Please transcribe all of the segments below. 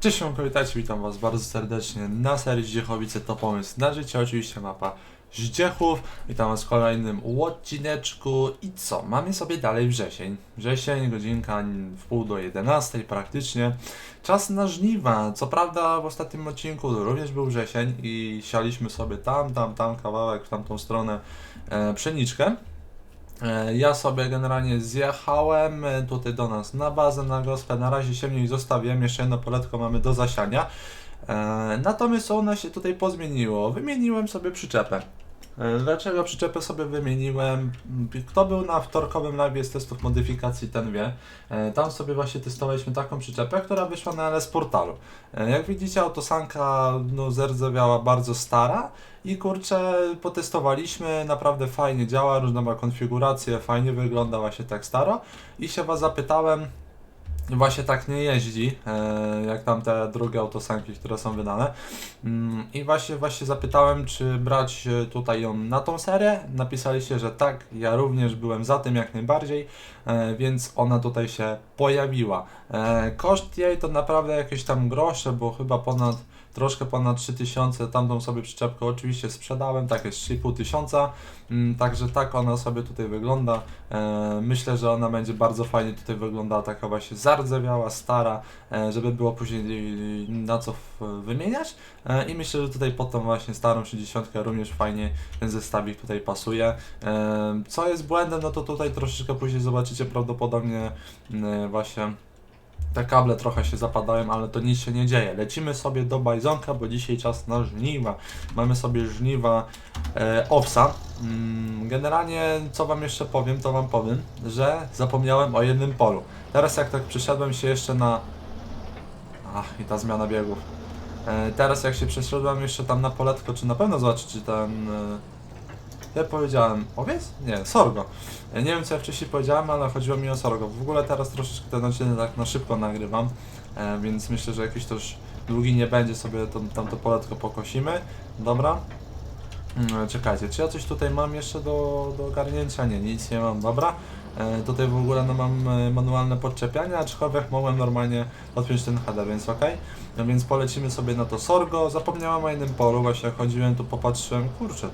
Cześć, witajcie, witam was bardzo serdecznie na serii Zdziechowice to pomysł na życie, oczywiście mapa Zdziechów. Witam was w kolejnym odcineczku i co, mamy sobie dalej wrzesień. Wrzesień, godzinka w pół do 11 praktycznie. Czas na żniwa, co prawda w ostatnim odcinku również był wrzesień i sialiśmy sobie tam, tam, tam kawałek w tamtą stronę e, pszeniczkę. E, Ja sobie generalnie zjechałem e, tutaj do nas na bazę, na gospę. Na razie się mniej zostawiłem, jeszcze jedno poletko mamy do zasiania. E, Natomiast ono się tutaj pozmieniło. Wymieniłem sobie przyczepę. E, Dlaczego przyczepę sobie wymieniłem? Kto był na wtorkowym live z testów modyfikacji, ten wie. E, Tam sobie właśnie testowaliśmy taką przyczepę, która wyszła na LS portalu. E, Jak widzicie, autosanka no, zerdzewiała bardzo stara i kurczę, potestowaliśmy, naprawdę fajnie działa, różne ma konfiguracje, fajnie wygląda właśnie tak staro i się was zapytałem, właśnie tak nie jeździ, e, jak tam te drugie autosanki, które są wydane. Mm, I właśnie, właśnie zapytałem, czy brać e, tutaj ją na tą serię. Napisaliście, że tak, ja również byłem za tym jak najbardziej, e, więc ona tutaj się pojawiła. Koszt jej to naprawdę jakieś tam grosze, bo chyba ponad troszkę ponad 3000, tamtą sobie przyczepkę oczywiście sprzedałem, tak jest 3500, tysiąca, Mm, także tak ona sobie tutaj wygląda. E, myślę, że ona będzie bardzo fajnie tutaj wyglądała, taka właśnie zardzewiała, stara, e, żeby było później na co wymieniać e, i myślę, że tutaj pod tą właśnie starą 60 również fajnie ten zestawik tutaj pasuje. Co jest błędem, no to tutaj troszeczkę później zobaczycie prawdopodobnie mm, właśnie te kable trochę się zapadają, ale to nic się nie dzieje. Lecimy sobie do Bajzonka, bo dzisiaj czas na żniwa. Mamy sobie żniwa e, owsa. Mm, generalnie, co Wam jeszcze powiem, to Wam powiem, że zapomniałem o jednym polu. Teraz jak tak przyszedłem się jeszcze na... Ach, i ta zmiana biegów. E, teraz jak się przeszedłem jeszcze tam na poletko, czy na pewno zobaczyć, czy ten... E, ja powiedziałem owiec? Nie, sorgo. Ja nie wiem co ja wcześniej powiedziałem, ale chodziło mi o sorgo. W ogóle teraz troszeczkę ten odcinek tak na szybko nagrywam, e, więc myślę, że jakiś też długi nie będzie, sobie tam, tam to poletko pokosimy. Dobra. Mm, Czekajcie, czy ja coś tutaj mam jeszcze do, do ogarnięcia? Nie, nic nie mam, dobra. E, tutaj w ogóle no, mam e, manualne podczepianie, aczkolwiek mogłem normalnie odpiąć ten header, więc ok. No więc polecimy sobie na to sorgo. Zapomniałem o jednym polu, właśnie chodziłem tu popatrzyłem, kurczę,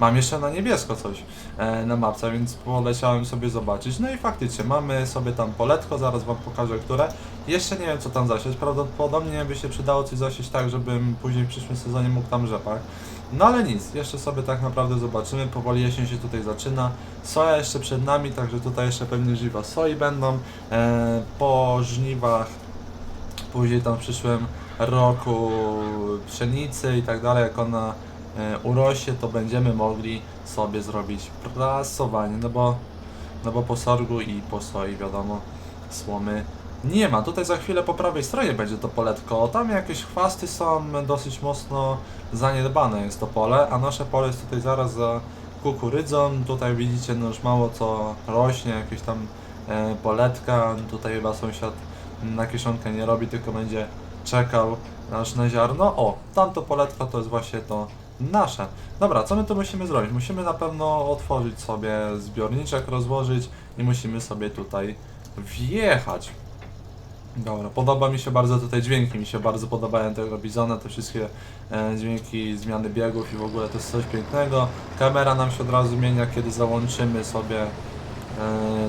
Mam jeszcze na niebiesko coś e, na mapce, więc poleciałem sobie zobaczyć. No i faktycznie mamy sobie tam poletko, zaraz wam pokażę które. Jeszcze nie wiem co tam zasiać, prawdopodobnie by się przydało coś zasiać tak, żebym później w przyszłym sezonie mógł tam rzepak. No ale nic, jeszcze sobie tak naprawdę zobaczymy, powoli jesień się tutaj zaczyna. Soja jeszcze przed nami, także tutaj jeszcze pewnie żniwa soi będą. E, po żniwach później tam w przyszłym roku pszenicy i tak dalej, jak ona urośnie, to będziemy mogli sobie zrobić prasowanie, no bo, no bo po sorgu i po soi wiadomo, słomy nie ma. Tutaj za chwilę po prawej stronie będzie to poletko. Tam jakieś chwasty są dosyć mocno zaniedbane jest to pole, a nasze pole jest tutaj zaraz za kukurydzą. Tutaj widzicie no już mało co rośnie, jakieś tam e, poletka. Tutaj chyba sąsiad na kieszonkę nie robi, tylko będzie czekał aż na ziarno. O, tamto poletko to jest właśnie to nasze. Dobra, co my tu musimy zrobić? Musimy na pewno otworzyć sobie zbiorniczek, rozłożyć i musimy sobie tutaj wjechać. Dobra, podoba mi się bardzo tutaj dźwięki, mi się bardzo podobają tego Bizona, te wszystkie e, dźwięki zmiany biegów i w ogóle to jest coś pięknego. Kamera nam się od razu zmienia, kiedy załączymy sobie e,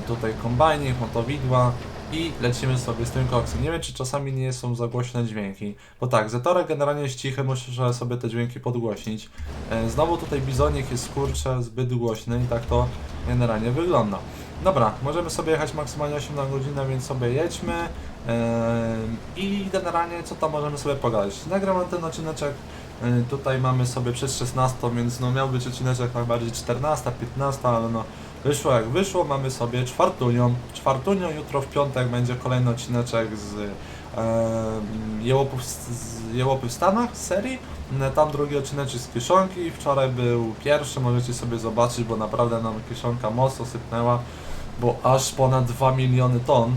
tutaj kombajnik, motowidła i lecimy sobie z tym koksem. Nie wiem, czy czasami nie są za głośne dźwięki, bo tak, Zetorek generalnie jest cichy, muszę sobie te dźwięki podgłośnić. E, znowu tutaj Bizonik jest kurczę zbyt głośny i tak to generalnie wygląda. Dobra, możemy sobie jechać maksymalnie 8 na godzinę, więc sobie jedźmy. Ehm, I generalnie co tam możemy sobie pogadać? Nagram ten odcineczek. e, Tutaj mamy sobie przez 16, więc no miał być odcineczek najbardziej 14, 15, ale no wyszło jak wyszło. Mamy sobie czwartunią. Czwartunią jutro w piątek będzie kolejny odcineczek z em, jełopów, jełopy w Stanach serii. E, Tam drugi odcineczek z kieszonki. Wczoraj był pierwszy, możecie sobie zobaczyć, bo naprawdę nam kieszonka mocno sypnęła, bo aż ponad 2 miliony ton.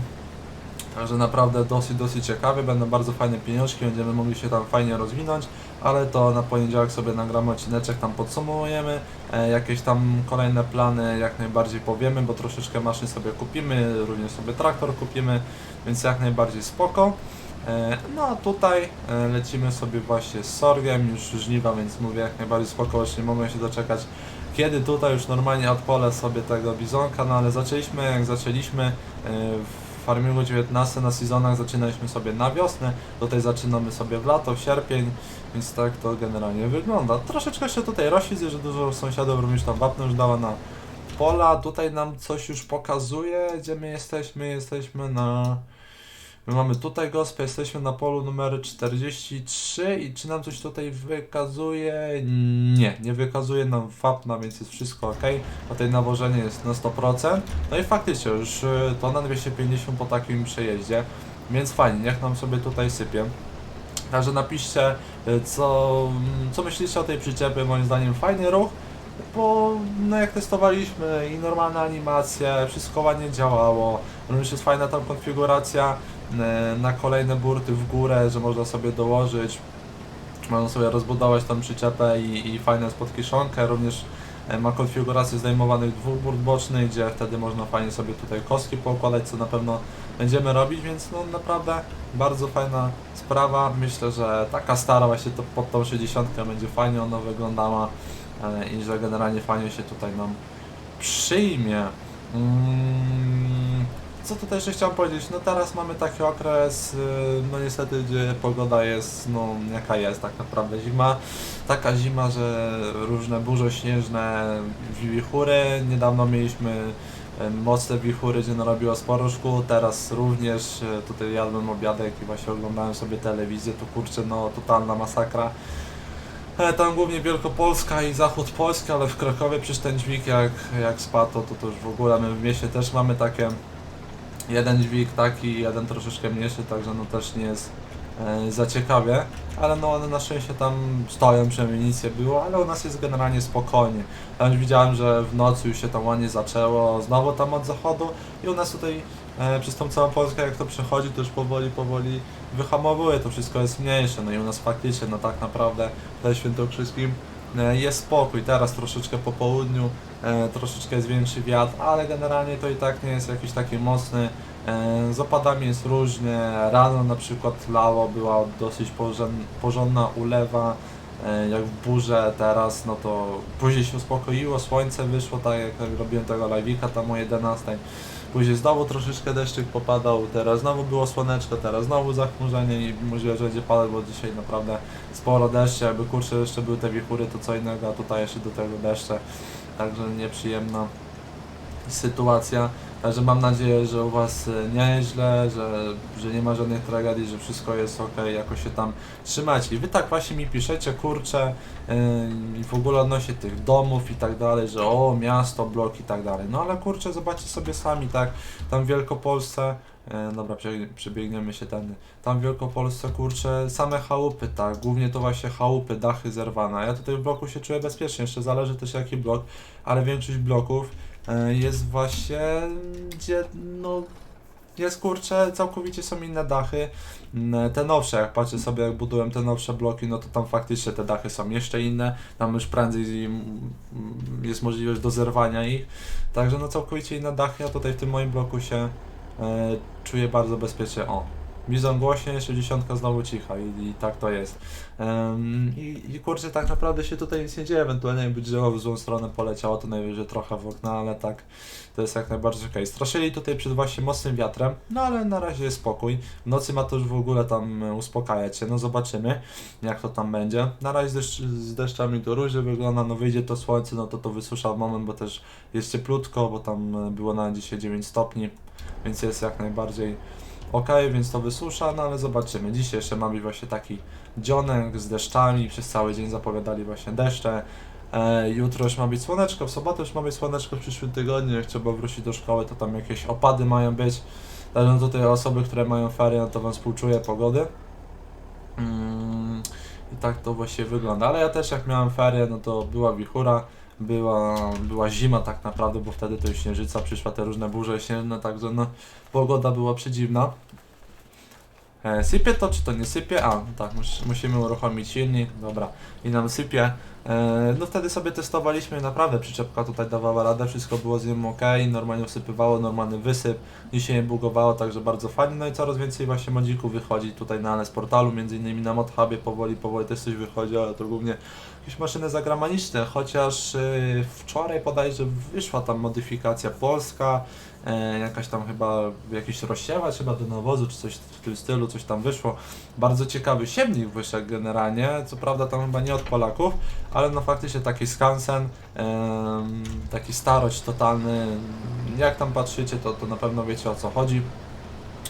Także naprawdę dosyć, dosyć ciekawy, będą bardzo fajne pieniążki, będziemy mogli się tam fajnie rozwinąć, ale to na poniedziałek sobie nagramy odcineczek, tam podsumujemy, e, jakieś tam kolejne plany jak najbardziej powiemy, bo troszeczkę maszyn sobie kupimy, również sobie traktor kupimy, więc jak najbardziej spoko. E, No a tutaj e, lecimy sobie właśnie z sorgiem, już żniwa, więc mówię jak najbardziej spoko, już nie mogę się doczekać kiedy tutaj już normalnie odpolę sobie tego bizonka, no ale zaczęliśmy jak zaczęliśmy e, w Farmingu 19 na sezonach zaczynaliśmy sobie na wiosnę, tutaj zaczynamy sobie w lato, w sierpień, więc tak to generalnie wygląda. Troszeczkę jeszcze tutaj rośnie, że dużo sąsiadów również tam wapno już dała na pola, tutaj nam coś już pokazuje, gdzie my jesteśmy, jesteśmy na... My mamy tutaj gospę, jesteśmy na polu numer 43 i czy nam coś tutaj wykazuje? Nie, nie wykazuje nam wapna, więc jest wszystko ok. Tutaj nawożenie jest na 100%. No i faktycznie już y, to na 250 po takim przejeździe, więc fajnie, niech nam sobie tutaj sypie. Także napiszcie, y, co, co myślicie o tej przyczepie, moim zdaniem fajny ruch, bo no jak testowaliśmy i normalna animacja, wszystko ładnie działało, również jest fajna tam konfiguracja na kolejne burty w górę, że można sobie dołożyć, można sobie rozbudować tam przyczepę i, i fajne spod również e, ma konfigurację zdejmowanych dwóch burt bocznych, gdzie wtedy można fajnie sobie tutaj kostki poukładać, co na pewno będziemy robić, więc no naprawdę bardzo fajna sprawa. Myślę, że taka stara właśnie to pod tą 60 będzie fajnie ona wyglądała e, i że generalnie fajnie się tutaj nam przyjmie. Mm, co tutaj jeszcze chciałem powiedzieć? No teraz mamy taki okres, y, no niestety, gdzie pogoda jest, no jaka jest tak naprawdę zima. Taka zima, że różne burze śnieżne, wichury. Niedawno mieliśmy y, mocne wichury, gdzie narobiło sporo szkół. Teraz również y, tutaj jadłem obiadek i właśnie oglądałem sobie telewizję. Tu kurczę, no totalna masakra. E, Tam głównie Wielkopolska i zachód Polski, ale w Krakowie przecież ten dźwig jak, jak spadł, to, to już w ogóle my w mieście też mamy takie jeden dźwig taki, jeden troszeczkę mniejszy, także no też nie jest e, za ciekawie, ale no one na szczęście tam stoją, przynajmniej nic nie było, ale u nas jest generalnie spokojnie. Tam już widziałem, że w nocy już się tam ładnie zaczęło, znowu tam od zachodu. I u nas tutaj e, przez tą całą Polskę jak to przechodzi, to już powoli, powoli wyhamowuje, to wszystko jest mniejsze, no i u nas faktycznie, no tak naprawdę w Świętokrzyskim jest spokój, teraz troszeczkę po południu, e, troszeczkę jest większy wiatr, ale generalnie to i tak nie jest jakiś taki mocny, e, z opadami jest różnie, rano na przykład lało, była dosyć porząd- porządna ulewa, e, jak w burze teraz, no to później się uspokoiło, słońce wyszło, tak jak robiłem tego live'ika tam o 11, Później znowu troszeczkę deszczyk popadał, teraz znowu było słoneczko, teraz znowu zachmurzenie i możliwe, że będzie padać, bo dzisiaj naprawdę sporo deszczy, jakby kurczę jeszcze były te wichury, to co innego, a tutaj jeszcze do tego deszcze, także nieprzyjemna sytuacja. Także mam nadzieję, że u Was e, nie jest źle, że, że nie ma żadnych tragedii, że wszystko jest ok, jakoś się tam trzymacie. I Wy tak właśnie mi piszecie, kurczę, yy, i w ogóle odnośnie tych domów i tak dalej, że o, miasto, blok i tak dalej. No ale kurczę, zobaczcie sobie sami, tak, tam w Wielkopolsce, e, dobra, prze- przebiegniemy się ten, tam w Wielkopolsce, kurczę, same chałupy, tak, głównie to właśnie chałupy, dachy zerwane. Ja tutaj w bloku się czuję bezpiecznie, jeszcze zależy też jaki blok, ale większość bloków jest właśnie, gdzie, no, jest kurczę, całkowicie są inne dachy. Mm, Te nowsze, jak patrzę sobie, jak budują te nowsze bloki, no to tam faktycznie te dachy są jeszcze inne. Tam już prędzej mm, jest możliwość do zerwania ich. Także no całkowicie inne dachy. Ja tutaj w tym moim bloku się e, czuję bardzo bezpiecznie. O, Bizon głośniej, 60 znowu cicha i, i tak to jest. Em, i, I kurczę, tak naprawdę się tutaj nic nie dzieje, ewentualnie jakby drzewo w złą stronę poleciało, to najwyżej trochę w okna, ale tak to jest jak najbardziej okej. Straszyli tutaj przed właśnie mocnym wiatrem, no ale na razie jest spokój. W nocy ma to już w ogóle tam e, uspokajać się, no zobaczymy jak to tam będzie. Na razie z, deszcz, z deszczami to różnie wygląda, no wyjdzie to słońce, no to to wysusza moment, bo też jest cieplutko, bo tam e, było na dzisiaj 9 stopni, więc jest jak najbardziej ok, więc to wysusza, no ale zobaczymy. Dzisiaj jeszcze ma być właśnie taki dzionek z deszczami, przez cały dzień zapowiadali właśnie deszcze. E, jutro już ma być słoneczko, w sobotę już ma być słoneczko w przyszłym tygodniu, jak trzeba wrócić do szkoły, to tam jakieś opady mają być. Także no tutaj osoby, które mają ferie, no to wam współczuję pogody. Mm, I tak to właściwie wygląda. Ale ja też jak miałem ferie, no to była wichura, była, była zima tak naprawdę, bo wtedy to już śnieżyca przyszła, te różne burze śnieżne, także no pogoda była przedziwna. E, sypie to, czy to nie sypie? A, no tak, mus, musimy uruchomić silnik, dobra, i nam sypie. E, no wtedy sobie testowaliśmy, naprawdę przyczepka tutaj dawała radę, wszystko było z nią ok, normalnie usypywało, normalny wysyp, nic się nie bugowało, także bardzo fajnie. No i coraz więcej właśnie modzików wychodzi tutaj na NS portalu, między innymi na ModHubie powoli, powoli też coś wychodzi, ale to głównie jakieś maszyny zagraniczne, chociaż y, wczoraj bodajże wyszła tam modyfikacja polska, e, jakaś tam chyba jakiś rozsiewacz chyba do nawozu, czy coś w tym stylu, coś tam wyszło. Bardzo ciekawy siewnik wyszedł generalnie, co prawda tam chyba nie od Polaków, ale no faktycznie taki skansen, em, taki starość totalny, jak tam patrzycie to, to na pewno wiecie o co chodzi,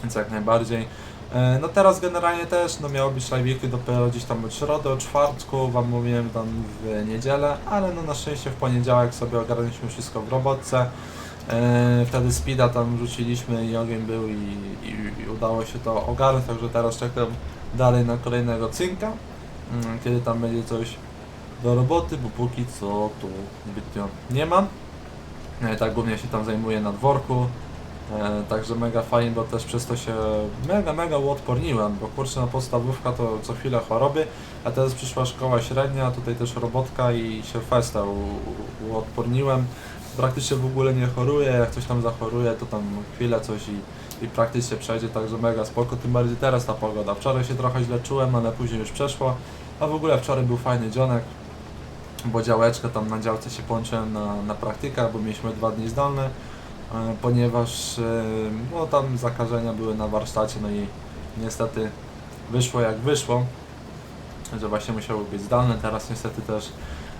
więc jak najbardziej. E, No teraz generalnie też no miało być live'iki dopiero gdzieś tam od środy, od czwartku, wam mówiłem tam w niedzielę, ale no na szczęście w poniedziałek sobie ogarnęliśmy wszystko w robotce. E, Wtedy speeda tam wrzuciliśmy i ogień był i, i, i udało się to ogarnąć, także teraz czekam dalej na kolejnego cynka, mm, kiedy tam będzie coś do roboty, bo póki co tu zbytnio nie mam. E, Tak głównie się tam zajmuję na dworku, także mega fajnie, bo też przez to się mega, mega uodporniłem, bo kurczę, na podstawówka to co chwilę choroby, a teraz przyszła szkoła średnia, tutaj też robotka i się festa u, uodporniłem. Praktycznie w ogóle nie choruję, jak coś tam zachoruję, to tam chwilę coś i, i praktycznie przejdzie, także mega spoko, tym bardziej teraz ta pogoda. Wczoraj się trochę źle czułem, ale później już przeszło, a w ogóle wczoraj był fajny dzionek, bo działeczkę tam na działce się połączyłem na, na praktykach, bo mieliśmy dwa dni zdalne, e, ponieważ e, no, tam zakażenia były na warsztacie, no i niestety wyszło jak wyszło, że właśnie musiały być zdalne, teraz niestety też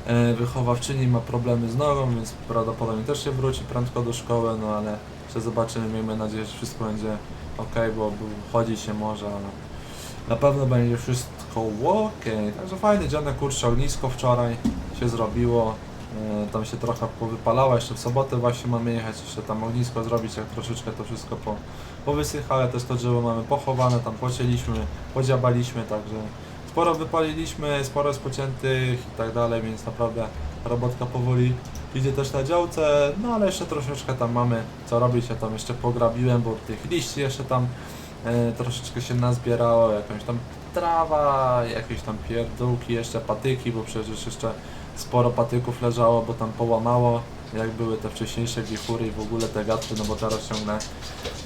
e, wychowawczyni ma problemy z nogą, więc prawdopodobnie też się wróci prędko do szkoły, no ale jeszcze zobaczymy, miejmy nadzieję, że wszystko będzie ok, bo chodzić się może, ale na pewno będzie wszystko ok. Także fajny dzionek, kurczę, ognisko wczoraj się zrobiło. E, Tam się trochę powypalało, jeszcze w sobotę właśnie mamy jechać, jeszcze tam ognisko zrobić, jak troszeczkę to wszystko po, powysycha, ale też to drzewo mamy pochowane, tam pocięliśmy, podziabaliśmy, także sporo wypaliliśmy, sporo jest pociętych i tak dalej, więc naprawdę robotka powoli idzie też na działce, no ale jeszcze troszeczkę tam mamy co robić, ja tam jeszcze pograbiłem, bo tych liści jeszcze tam e, troszeczkę się nazbierało, jakąś tam trawa, jakieś tam pierdółki, jeszcze patyki, bo przecież jeszcze sporo patyków leżało, bo tam połamało, jak były te wcześniejsze wichury i w ogóle te wiatry, no bo teraz ciągnę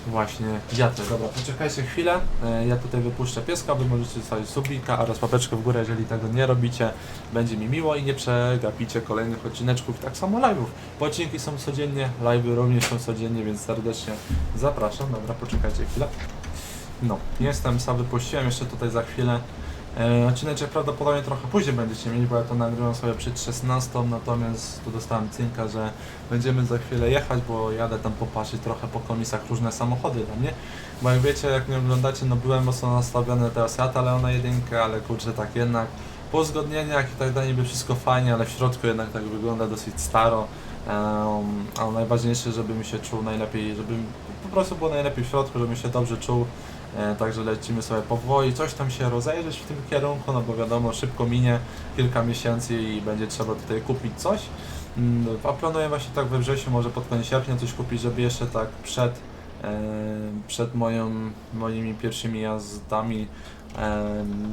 właśnie wiatry. Dobra, poczekajcie chwilę, e, ja tutaj wypuszczę pieska, wy możecie zostawić subika oraz łapeczkę w górę, jeżeli tego nie robicie, będzie mi miło i nie przegapicie kolejnych odcineczków, tak samo live'ów, bo są codziennie, live'y również są codziennie, więc serdecznie zapraszam. Dobra, poczekajcie chwilę. No, jestem, sam wypuściłem jeszcze tutaj za chwilę. E, odcineczek prawdopodobnie trochę później będziecie mieli, bo ja to nagrywam sobie przed 16, natomiast tu dostałem cynka, że będziemy za chwilę jechać, bo jadę tam popatrzeć trochę po komisach różne samochody dla mnie. Bo jak wiecie, jak mnie oglądacie, no byłem mocno nastawiony teraz Seata Leona 1, ale kurczę tak jednak po uzgodnieniach i tak dalej niby wszystko fajnie, ale w środku jednak tak wygląda dosyć staro. Um, a najważniejsze, żeby mi się czuł najlepiej, żeby po prostu było najlepiej w środku, żebym się dobrze czuł. E, także lecimy sobie powoli, coś tam się rozejrzeć w tym kierunku, no bo wiadomo, szybko minie kilka miesięcy i będzie trzeba tutaj kupić coś. Mm, A planuję właśnie tak we wrześniu, może pod koniec sierpnia coś kupić, żeby jeszcze tak przed, e, przed moją, moimi pierwszymi jazdami, e,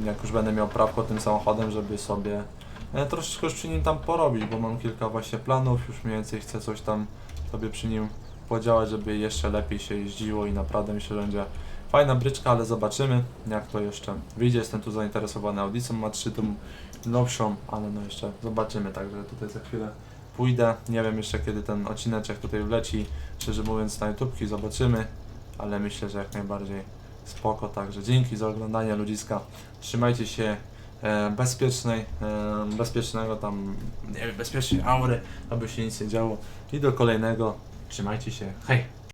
jak już będę miał prawko tym samochodem, żeby sobie troszeczkę już przy nim tam porobić, bo mam kilka właśnie planów, już mniej więcej chcę coś tam sobie przy nim podziałać, żeby jeszcze lepiej się jeździło i naprawdę myślę, że będzie fajna bryczka, ale zobaczymy jak to jeszcze wyjdzie. Jestem tu zainteresowany audicją, ma 3 tą nowszą, ale no jeszcze zobaczymy, także tutaj za chwilę pójdę. Nie wiem jeszcze kiedy ten odcineczek tutaj wleci, szczerze mówiąc na YouTubki, zobaczymy, ale myślę, że jak najbardziej spoko, także dzięki za oglądanie ludziska, trzymajcie się e, bezpiecznej, e, bezpiecznego tam, nie wiem, bezpiecznej aury, aby się nic nie działo. I do kolejnego, trzymajcie się, hej!